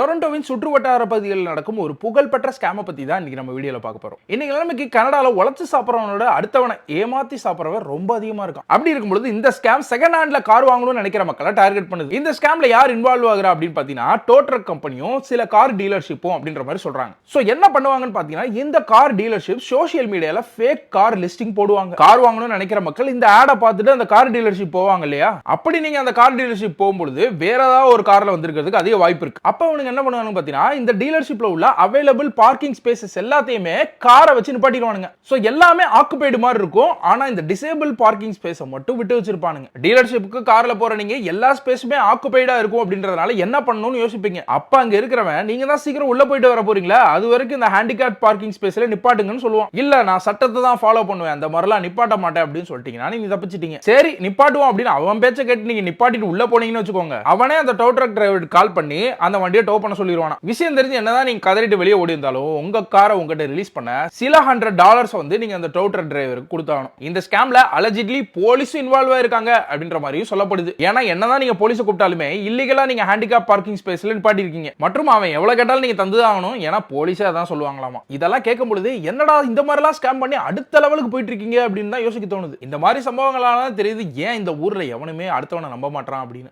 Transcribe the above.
டொரண்டோவின் சுற்று வட்டார பகுதிகளில் நடக்கும் ஒரு புகழ்பெற்ற ஸ்கேமை பற்றி தான் இன்றைக்கி நம்ம வீடியோவில் பார்க்க போகிறோம் இன்றைக்கி நிலைமைக்கு கனடாவில் உழைச்சி சாப்பிட்றவனோட அடுத்தவனை ஏமாற்றி சாப்பிட்றவன் ரொம்ப அதிகமாக இருக்கும் அப்படி இருக்கும்போது இந்த ஸ்கேம் செகண்ட் ஹேண்டில் கார் வாங்கணும்னு நினைக்கிற மக்களை டார்கெட் பண்ணுது. இந்த ஸ்கேமில் யார் இன்வால்வ் ஆகுறா அப்படின்னு பார்த்தீங்கன்னா டோட்ரக் கம்பெனியும் சில கார் டீலர்ஷிப்பும் அப்படின்ற மாதிரி சொல்கிறாங்க ஸோ என்ன பண்ணுவாங்கன்னு பார்த்தீங்கன்னா இந்த கார் டீலர்ஷிப் சோஷியல் மீடியாவில் ஃபேக் கார் லிஸ்டிங் போடுவாங்க. கார் வாங்கணும்னு நினைக்கிற மக்கள் இந்த ஆடை பார்த்துட்டு அந்த கார் டீலர்ஷிப் போவாங்க இல்லையா? அப்படி நீங்கள் அந்த கார் டீலர்ஷிப் போகும்பொழுது வேற ஏதாவது ஒரு காரில் வந்திருக்கிறதுக்கு அதிக வாய்ப்பு இருக்கு. அவனுங்க என்ன பண்ணுவாங்க பார்த்தீங்கன்னா இந்த டீலர்ஷிப்ல உள்ள அவைலபிள் பார்க்கிங் ஸ்பேசஸ் எல்லாத்தையுமே காரை வச்சு நிப்பாட்டிடுவானுங்க. ஸோ எல்லாமே ஆக்குபைடு மாதிரி இருக்கும். ஆனா இந்த டிசேபிள் பார்க்கிங் ஸ்பேஸை மட்டும் விட்டு வச்சிருப்பானுங்க. டீலர்ஷிப்புக்கு காரில் போற நீங்க எல்லா ஸ்பேஸுமே ஆக்குபைடா இருக்கும் அப்படின்றதுனால என்ன பண்ணணும்னு யோசிப்பீங்க. அப்ப அங்க இருக்கிறவன் நீங்க தான் சீக்கிரம் உள்ள போயிட்டு வர போறீங்களா? அது வரைக்கும் இந்த ஹேண்டிகேப் பார்க்கிங் ஸ்பேஸ்ல நிப்பாட்டுங்கன்னு சொல்லுவான் இல்ல நான் சட்டத்தை தான் ஃபாலோ பண்ணுவேன். அந்த மாதிரிலாம் நிப்பாட்ட மாட்டேன் அப்படின்னு சொல்லிட்டீங்கன்னா நீங்க தப்பிச்சிட்டீங்க. சரி நிப்பாட்டுவோம் அப்படின்னு அவன் பேச்ச கேட்டு நீங்க நிப்பாட்டிட்டு உள்ள போனீங்கன்னு வச்சுக்கோங்க. அவனே அந்த டோ ட்ரக் டிரைவர் கால் பண்ணி அந்த வண்டியை டோ பண்ண சொல்லிடுவானா விஷயம் தெரிஞ்சு என்னதான் நீங்க கதறிட்டு வெளியே ஓடி இருந்தாலும் உங்க காரை உங்ககிட்ட ரிலீஸ் பண்ண சில ஹண்ட்ரட் டாலர்ஸ் வந்து நீங்க அந்த டவுட்டர் டிரைவருக்கு கொடுத்தாகணும். இந்த ஸ்கேம்ல அலஜிட்லி போலீஸும் இன்வால்வ் ஆயிருக்காங்க அப்படின்ற மாதிரியும் சொல்லப்படுது. ஏன்னா என்னதான் நீங்க போலீஸை கூப்பிட்டாலுமே இல்லீகலா நீங்க ஹேண்டிகேப் பார்க்கிங் ஸ்பேஸ்ல நிப்பாட்டி இருக்கீங்க மற்றும் அவன் எவ்வளவு கேட்டாலும் நீங்க தந்து ஆகணும். ஏன்னா போலீஸே அதான் சொல்லுவாங்களாமா. இதெல்லாம் கேட்கும் பொழுது என்னடா இந்த மாதிரிலாம் ஸ்கேம் பண்ணி அடுத்த லெவலுக்கு போயிட்டு இருக்கீங்க அப்படின்னு தான் யோசிக்க தோணுது. இந்த மாதிரி சம்பவங்களால தான் தெரியுது ஏன் இந்த ஊர்ல எவனுமே அடுத்தவனை நம்ப மாட்டான் அப்படின்னு.